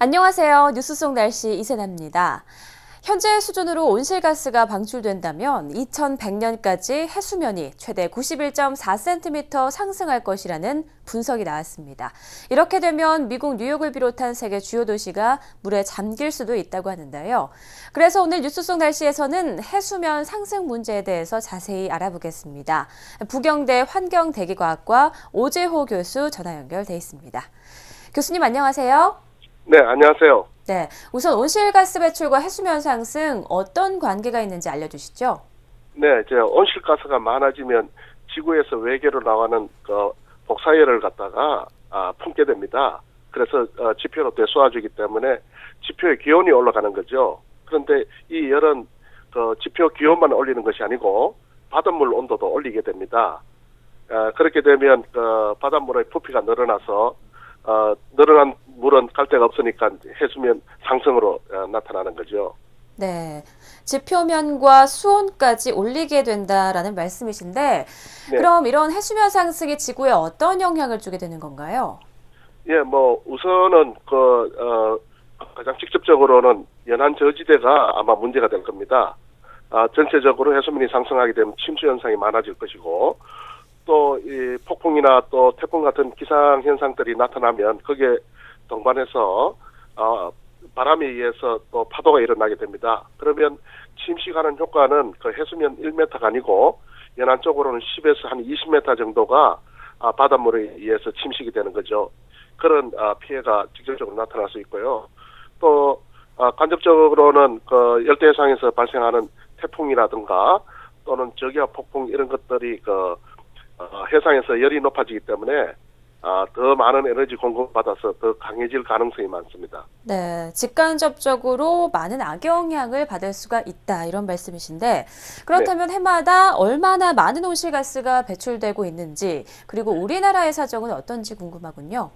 안녕하세요. 뉴스 속 날씨 이세나입니다. 현재 수준으로 온실가스가 방출된다면 2100년까지 해수면이 최대 91.4cm 상승할 것이라는 분석이 나왔습니다. 이렇게 되면 미국 뉴욕을 비롯한 세계 주요 도시가 물에 잠길 수도 있다고 하는데요. 그래서 오늘 뉴스 속 날씨에서는 해수면 상승 문제에 대해서 자세히 알아보겠습니다. 부경대 환경대기과학과 오재호 교수 전화 연결돼 있습니다. 교수님 안녕하세요. 네, 안녕하세요. 네, 우선 온실가스 배출과 해수면 상승 어떤 관계가 있는지 알려주시죠. 네, 이제 온실가스가 많아지면 지구에서 외계로 나가는 그 복사열을 갖다가 아, 품게 됩니다. 그래서 어, 지표로 되쏘아주기 때문에 지표의 기온이 올라가는 거죠. 그런데 이 열은 그 지표 기온만 올리는 것이 아니고 바닷물 온도도 올리게 됩니다. 아, 그렇게 되면 그 바닷물의 부피가 늘어나서 어, 늘어난 물은 갈 데가 없으니까 해수면 상승으로 어, 나타나는 거죠. 네, 지표면과 수온까지 올리게 된다라는 말씀이신데, 네. 그럼 이런 해수면 상승이 지구에 어떤 영향을 주게 되는 건가요? 예, 뭐 우선은 그 어, 가장 직접적으로는 연안 저지대가 아마 문제가 될 겁니다. 아, 전체적으로 해수면이 상승하게 되면 침수 현상이 많아질 것이고 또 이 폭풍이나 또 태풍 같은 기상 현상들이 나타나면 거기에 동반해서 어, 바람에 의해서 또 파도가 일어나게 됩니다. 그러면 침식하는 효과는 그 해수면 1m가 아니고 연안 쪽으로는 10에서 한 20m 정도가 아, 바닷물에 의해서 침식이 되는 거죠. 그런 아, 피해가 직접적으로 나타날 수 있고요. 또 아, 간접적으로는 그 열대 해상에서 발생하는 태풍이라든가 또는 저기압 폭풍 이런 것들이 그 어, 해상에서 열이 높아지기 때문에 아, 더 많은 에너지 공급을 받아서 더 강해질 가능성이 많습니다. 네, 직간접적으로 많은 악영향을 받을 수가 있다 이런 말씀이신데 그렇다면 해마다 얼마나 많은 온실가스가 배출되고 있는지 그리고 우리나라의 사정은 어떤지 궁금하군요.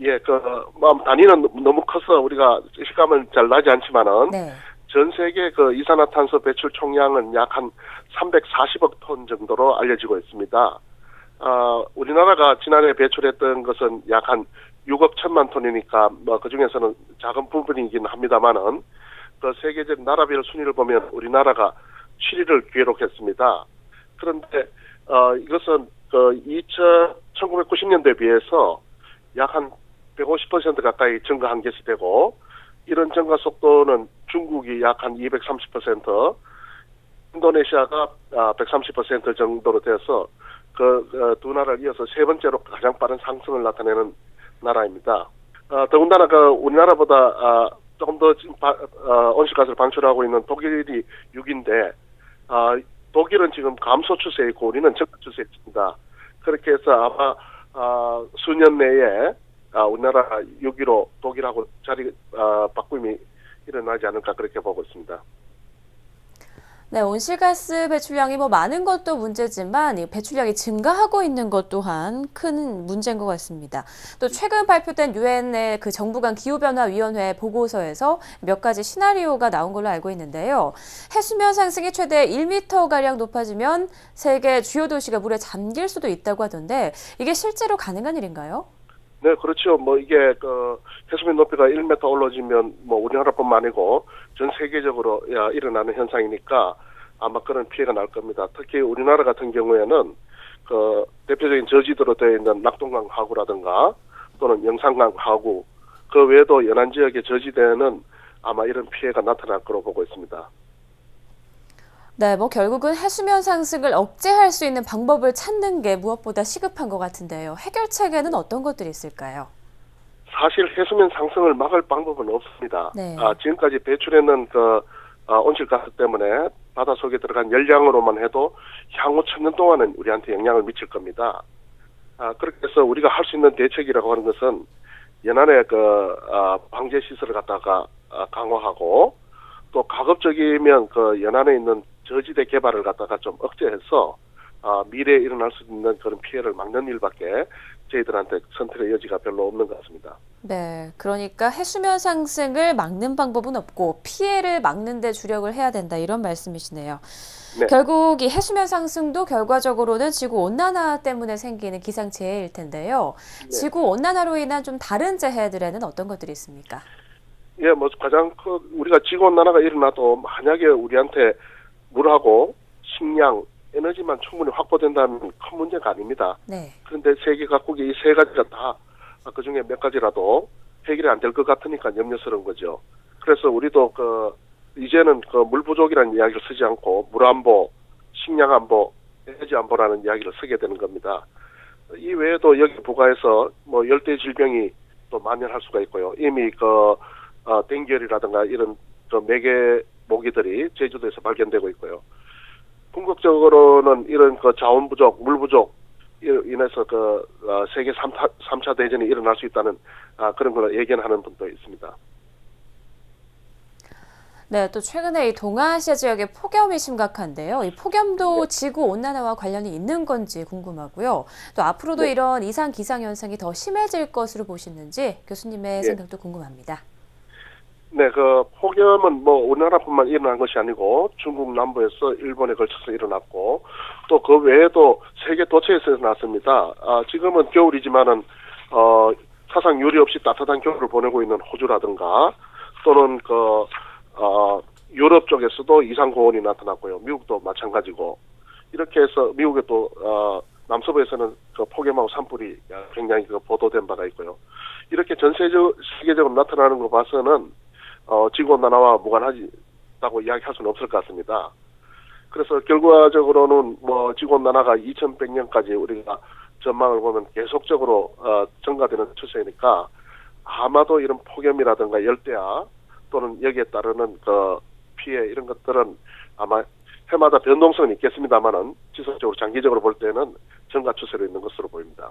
예, 그, 뭐, 단위는 너무 커서 우리가 실감을 잘 나지 않지만은, 네, 전 세계 그 이산화탄소 배출 총량은 약 한 340억 톤 정도로 알려지고 있습니다. 아, 우리나라가 지난해 배출했던 것은 약 한 6억 천만 톤이니까 뭐 그 중에서는 작은 부분이긴 합니다만은 그 세계적 나라별 순위를 보면 우리나라가 7위를 기록했습니다. 그런데 어 이것은 그 2000, 1990년도에 비해서 약 한 150% 가까이 증가한 것이 되고 이런 증가 속도는 중국이 약 한 230%, 인도네시아가 아, 130% 정도로 돼서 그 두 나라를 이어서 세 번째로 가장 빠른 상승을 나타내는 나라입니다. 어, 더군다나 그 우리나라보다 아, 조금 더 지금 바- 어, 온실가스를 방출하고 있는 독일이 6인데 아, 독일은 지금 감소 추세에 있고 우리는 증가 추세에 있습니다. 그렇게 해서 아마 아, 수년 내에 아, 우리나라 6위로 독일하고 자리 아, 바꿈이 일어나지 않을까 그렇게 보고 있습니다. 네, 온실가스 배출량이 뭐 많은 것도 문제지만 이 배출량이 증가하고 있는 것 또한 큰 문제인 것 같습니다. 또 최근 발표된 유엔의 그 정부 간 기후변화 위원회 보고서에서 몇 가지 시나리오가 나온 걸로 알고 있는데요. 해수면 상승이 최대 1m 가량 높아지면 세계 주요 도시가 물에 잠길 수도 있다고 하던데 이게 실제로 가능한 일인가요? 네, 그렇죠. 뭐 이게 그 해수면 높이가 1m 올라지면 뭐 우리나라뿐만 아니고 전 세계적으로 야, 일어나는 현상이니까 아마 그런 피해가 날 겁니다. 특히 우리나라 같은 경우에는 그 대표적인 저지도로 되어 있는 낙동강 하구라든가 또는 영산강 하구 그 외에도 연안 지역의 저지대는 아마 이런 피해가 나타날 거로 보고 있습니다. 네, 뭐 결국은 해수면 상승을 억제할 수 있는 방법을 찾는 게 무엇보다 시급한 것 같은데요. 해결책에는 어떤 것들이 있을까요? 사실 해수면 상승을 막을 방법은 없습니다. 네. 아, 지금까지 배출했는 그 아, 온실가스 때문에 바다 속에 들어간 열량으로만 해도 향후 천 년 동안은 우리한테 영향을 미칠 겁니다. 아, 그렇게 해서 우리가 할 수 있는 대책이라고 하는 것은 연안에 그 아, 방제 시설을 갖다가 아, 강화하고 또 가급적이면 그 연안에 있는 저지대 개발을 갖다가 좀 억제해서 아, 미래에 일어날 수 있는 그런 피해를 막는 일밖에 저희들한테 선택의 여지가 별로 없는 것 같습니다. 네, 그러니까 해수면 상승을 막는 방법은 없고 피해를 막는 데 주력을 해야 된다 이런 말씀이시네요. 네. 결국 이 해수면 상승도 결과적으로는 지구 온난화 때문에 생기는 기상재해일 텐데요. 네. 지구 온난화로 인한 좀 다른 재해들에는 어떤 것들이 있습니까? 예, 뭐 가장 큰 우리가 지구 온난화가 일어나도 만약에 우리한테 물하고 식량, 에너지만 충분히 확보된다면 큰 문제가 아닙니다. 네. 그런데 세계 각국의 이세 가지가 다 그 중에 몇 가지라도 해결이 안 될 것 같으니까 염려스러운 거죠. 그래서 우리도 그 이제는 그 물 부족이라는 이야기를 쓰지 않고 물 안보, 식량 안보, 에너지 안보라는 이야기를 쓰게 되는 겁니다. 이 외에도 여기 부가해서 뭐 열대 질병이 또 만연할 수가 있고요. 이미 그 어, 댕결이라든가 이런 그 매개 모기들이 제주도에서 발견되고 있고요. 궁극적으로는 이런 그 자원 부족, 물 부족 인해서 그 어, 세계 3차, 3차 대전이 일어날 수 있다는 아, 그런 걸 예견하는 분도 있습니다. 네, 또 최근에 이 동아시아 지역의 폭염이 심각한데요. 이 폭염도 네. 지구 온난화와 관련이 있는 건지 궁금하고요. 또 앞으로도 네. 이런 이상 기상 현상이 더 심해질 것으로 보시는지 교수님의 예. 생각도 궁금합니다. 네, 그 폭염은 뭐 우리나라뿐만 일어난 것이 아니고 중국 남부에서 일본에 걸쳐서 일어났고 또 그 외에도 세계 도처에서 일어났습니다. 아, 지금은 겨울이지만은 어, 사상 유리 없이 따뜻한 겨울을 보내고 있는 호주라든가 또는 그 어, 유럽 쪽에서도 이상 고온이 나타났고요. 미국도 마찬가지고 이렇게 해서 미국의 또 어, 남서부에서는 그 폭염하고 산불이 굉장히 그 보도된 바가 있고요. 이렇게 전 세계적으로 나타나는 거 봐서는 어, 지구 온난화와 무관하다고 이야기할 수는 없을 것 같습니다. 그래서 결과적으로는 뭐 지구 온난화가 2100년까지 우리가 전망을 보면 계속적으로 어, 증가되는 추세니까 아마도 이런 폭염이라든가 열대야 또는 여기에 따르는 그 피해 이런 것들은 아마 해마다 변동성은 있겠습니다만은 지속적으로 장기적으로 볼 때는 증가 추세로 있는 것으로 보입니다.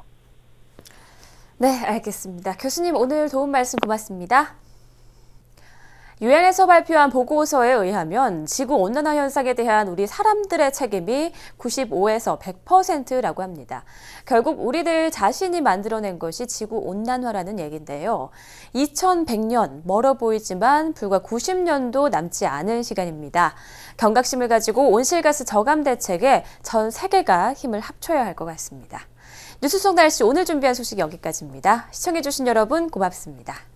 네, 알겠습니다. 교수님 오늘 도움 말씀 고맙습니다. 유엔에서 발표한 보고서에 의하면 지구 온난화 현상에 대한 우리 사람들의 책임이 95에서 100%라고 합니다. 결국 우리들 자신이 만들어낸 것이 지구 온난화라는 얘긴데요. 2100년 멀어 보이지만 불과 90년도 남지 않은 시간입니다. 경각심을 가지고 온실가스 저감 대책에 전 세계가 힘을 합쳐야 할 것 같습니다. 뉴스 속 날씨 오늘 준비한 소식 여기까지입니다. 시청해주신 여러분 고맙습니다.